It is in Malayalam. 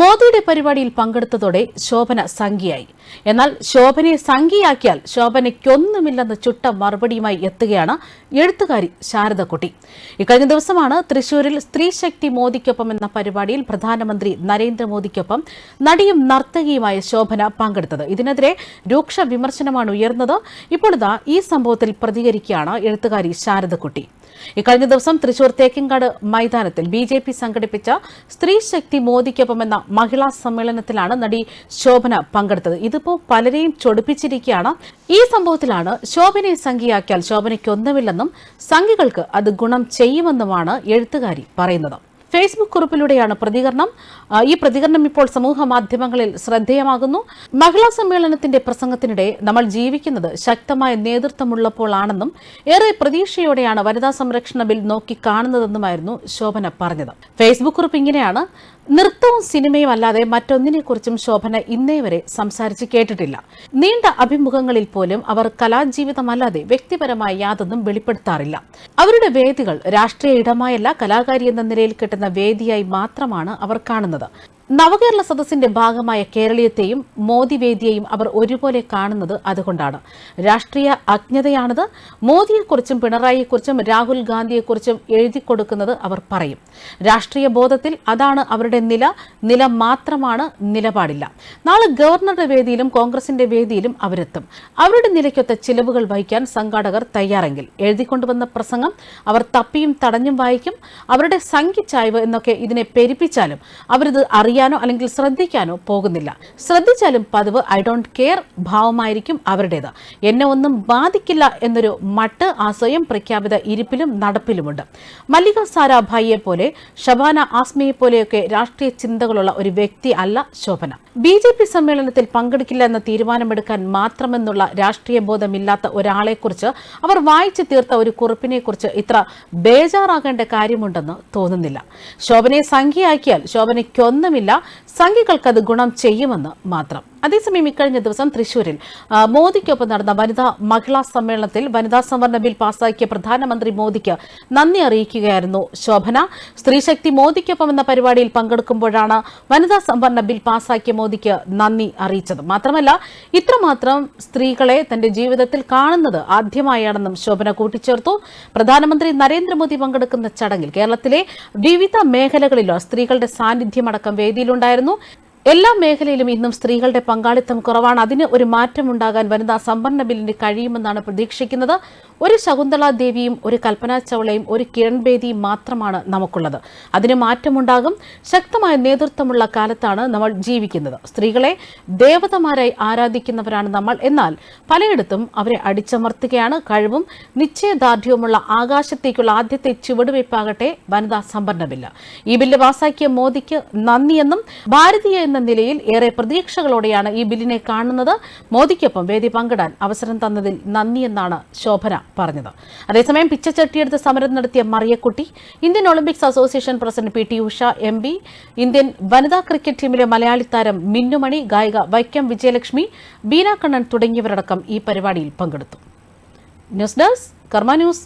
മോദിയുടെ പരിപാടിയിൽ പങ്കെടുത്തതോടെ ശോഭന സംഖ്യയായി എന്നാൽ ശോഭനയെ സംഖ്യയാക്കിയാൽ ശോഭനയ്ക്കൊന്നുമില്ലെന്ന ചുട്ട മറുപടിയുമായി എത്തുകയാണ് എഴുത്തുകാരി ശാരദക്കുട്ടി. ഇക്കഴിഞ്ഞ ദിവസമാണ് തൃശൂരിൽ സ്ത്രീശക്തി മോദിക്കൊപ്പം എന്ന പരിപാടിയിൽ പ്രധാനമന്ത്രി നരേന്ദ്രമോദിക്കൊപ്പം നടിയും നർത്തകിയുമായ ശോഭന പങ്കെടുത്തത്. ഇതിനെതിരെ രൂക്ഷ വിമർശനമാണ് ഉയർന്നത്. ഇപ്പോൾ ഇതാ ഈ സംഭവത്തിൽ പ്രതികരിക്കുകയാണ് എഴുത്തുകാരി ശാരദക്കുട്ടി. ഇക്കഴിഞ്ഞ ദിവസം തൃശൂർ തേക്കിൻകാട് മൈതാനത്തിൽ ബി ജെ പി സംഘടിപ്പിച്ച സ്ത്രീ ശക്തി മോദിക്കൊപ്പം എന്ന മഹിളാ സമ്മേളനത്തിലാണ് നടി ശോഭന പങ്കെടുത്തത്. ഇതിപ്പോ പലരെയും ചൊടിപ്പിച്ചിരിക്കുകയാണ്. ഈ സംഭവത്തിലാണ് ശോഭനയെ സംഖ്യയാക്കിയാൽ ശോഭനയ്ക്കൊന്നുമില്ലെന്നും സംഖ്യകൾക്ക് അത് ഗുണം ചെയ്യുമെന്നുമാണ് എഴുത്തുകാരി പറയുന്നത്. ഫേസ്ബുക്ക് കുറിപ്പിലൂടെയാണ് പ്രതികരണം. ഈ പ്രതികരണം ഇപ്പോൾ സമൂഹ മാധ്യമങ്ങളിൽ ശ്രദ്ധേയമാകുന്നു. മഹിളാ സമ്മേളനത്തിന്റെ പ്രസംഗത്തിനിടെ നമ്മൾ ജീവിക്കുന്നത് ശക്തമായ നേതൃത്വമുള്ളപ്പോഴാണെന്നും ഏറെ പ്രതീക്ഷയോടെയാണ് വനിതാ സംരക്ഷണ ബിൽ നോക്കി കാണുന്നതെന്നുമായിരുന്നു ശോഭന പറഞ്ഞത്. ഫേസ്ബുക്ക് കുറിപ്പ് ഇങ്ങനെയാണ്. നൃത്തവും സിനിമയും അല്ലാതെ മറ്റൊന്നിനെക്കുറിച്ചും ശോഭന ഇന്നേ വരെ സംസാരിച്ച് കേട്ടിട്ടില്ല. നീണ്ട അഭിമുഖങ്ങളിൽ പോലും അവർ കലാജീവിതമല്ലാതെ വ്യക്തിപരമായി യാതൊന്നും വെളിപ്പെടുത്താറില്ല. അവരുടെ വേദികൾ രാഷ്ട്രീയ ഇടമായല്ല കലാകാരി എന്ന നിലയിൽ കിട്ടുന്ന വേദിയായി മാത്രമാണ് അവർ കാണുന്നത്. നവകേരള സദസ്സിന്റെ ഭാഗമായ കേരളീയത്തെയും മോദി വേദിയെയും അവർ ഒരുപോലെ കാണുന്നത് അതുകൊണ്ടാണ്. രാഷ്ട്രീയ അജ്ഞതയാണത്. മോദിയെക്കുറിച്ചും പിണറായിയെക്കുറിച്ചും രാഹുൽ ഗാന്ധിയെക്കുറിച്ചും എഴുതി കൊടുക്കുന്നത് അവർ പറയും. രാഷ്ട്രീയ ബോധത്തിൽ അതാണ് അവരുടെ നില. നില മാത്രമാണ് നിലപാടില്ല. നാളെ ഗവർണറുടെ വേദിയിലും കോൺഗ്രസിന്റെ വേദിയിലും അവരെത്തും. അവരുടെ നിലയ്ക്കൊത്ത ചിലവുകൾ വഹിക്കാൻ സംഘാടകർ തയ്യാറെങ്കിൽ എഴുതിക്കൊണ്ടുവന്ന പ്രസംഗം അവർ തപ്പിയും തടഞ്ഞും വായിക്കും. അവരുടെ സംഖ്യച്ചായ്വ് എന്നൊക്കെ ഇതിനെ പെരുപ്പിച്ചാലും അവരിത് അറിയാനോ അല്ലെങ്കിൽ ശ്രദ്ധിക്കാനോ പോകുന്നില്ല. ശ്രദ്ധിച്ചാലും പതിവ് ഐ ഡോണ്ട് കെയർ ഭാവമായിരിക്കും അവരുടേത്. എന്നെ ഒന്നും ബാധിക്കില്ല എന്നൊരു മട്ട് ആ സ്വയം പ്രഖ്യാപിത ഇരിപ്പിലും നടപ്പിലുമുണ്ട്. മല്ലിക സാരാഭായിയെ പോലെ ഷബാന ആസ്മിയെ പോലെയൊക്കെ രാഷ്ട്രീയ ചിന്തകളുള്ള ഒരു വ്യക്തി അല്ല ശോഭന. ബി ജെ പി സമ്മേളനത്തിൽ പങ്കെടുക്കില്ല എന്ന തീരുമാനമെടുക്കാൻ മാത്രമെന്നുള്ള രാഷ്ട്രീയ ബോധമില്ലാത്ത ഒരാളെക്കുറിച്ച് അവർ വായിച്ചു തീർത്ത ഒരു കുറിപ്പിനെക്കുറിച്ച് ഇത്ര ബേജാറാകേണ്ട കാര്യമുണ്ടെന്ന് തോന്നുന്നില്ല. ശോഭനയെ സംഖ്യയാക്കിയാൽ ശോഭനയ്ക്കൊന്നുമില്ല. இல்லை സംഖ്യകൾക്കത് ഗുണം ചെയ്യുമെന്ന് മാത്രം. അതേസമയം ഇക്കഴിഞ്ഞ ദിവസം തൃശൂരിൽ മോദിക്കൊപ്പം നടന്ന വനിതാ മഹിളാ സമ്മേളനത്തിൽ വനിതാ സംവരണ ബിൽ പാസാക്കിയ പ്രധാനമന്ത്രി മോദിക്ക് നന്ദി അറിയിക്കുകയായിരുന്നു ശോഭന. സ്ത്രീശക്തി മോദിക്കൊപ്പം എന്ന പരിപാടിയിൽ പങ്കെടുക്കുമ്പോഴാണ് വനിതാ സംവരണ ബിൽ പാസാക്കിയ മോദിക്ക് നന്ദി അറിയിച്ചത്. മാത്രമല്ല ഇത്രമാത്രം സ്ത്രീകളെ തന്റെ ജീവിതത്തിൽ കാണുന്നത് ആദ്യമായാണെന്നും ശോഭന കൂട്ടിച്ചേർത്തു. പ്രധാനമന്ത്രി നരേന്ദ്രമോദി പങ്കെടുക്കുന്ന ചടങ്ങിൽ കേരളത്തിലെ വിവിധ മേഖലകളിലോ സ്ത്രീകളുടെ സാന്നിധ്യമടക്കം വേദിയിലുണ്ടായിരുന്നു. сторону എല്ലാ മേഖലയിലും ഇന്നും സ്ത്രീകളുടെ പങ്കാളിത്തം കുറവാണ്. അതിന് ഒരു മാറ്റമുണ്ടാകാൻ വനിതാ സംവരണ ബില്ലിന് കഴിയുമെന്നാണ് പ്രതീക്ഷിക്കുന്നത്. ഒരു ശകുന്തള ദേവിയും ഒരു കൽപ്പന ചൗളയും ഒരു കിരൺ ബേദിയും മാത്രമാണ് നമുക്കുള്ളത്. അതിന് മാറ്റമുണ്ടാകും. ശക്തമായ നേതൃത്വമുള്ള കാലത്താണ് നമ്മൾ ജീവിക്കുന്നത്. സ്ത്രീകളെ ദേവതമാരായി ആരാധിക്കുന്നവരാണ് നമ്മൾ. എന്നാൽ പലയിടത്തും അവരെ അടിച്ചമർത്തുകയാണ്. കഴിവും നിശ്ചയദാർഢ്യവുമുള്ള ആകാശത്തേക്കുള്ള ആദ്യത്തെ ചുവടുവയ്പ്പാകട്ടെ വനിതാ സംവരണ ബില്ല്. ഈ ബില്ല് പാസാക്കിയ മോദിക്ക് നന്ദിയെന്നും ഭാരതീയ എന്ന നിലയിൽ ഏറെ പ്രതീക്ഷകളോടെയാണ് ഈ ബില്ലിനെ കാണുന്നത്. മോദിക്കൊപ്പം വേദി പങ്കിടാൻ അവസരം തന്നതിൽ നന്ദിയെന്നാണ് ശോഭന പറഞ്ഞത്. അതേസമയം പിച്ചച്ചട്ടിയെടുത്ത് സമരം നടത്തിയ Mariyakutty Indian Olympics association president P T Usha M P Indian വനിതാ ക്രിക്കറ്റ് ടീമിലെ മലയാളി താരം മിന്നുമണി ഗായിക വൈക്കം വിജയലക്ഷ്മി ബീനാ കണ്ണൻ തുടങ്ങിയവരടക്കം ഈ പരിപാടിയിൽ പങ്കെടുത്തു. News desk Karma news.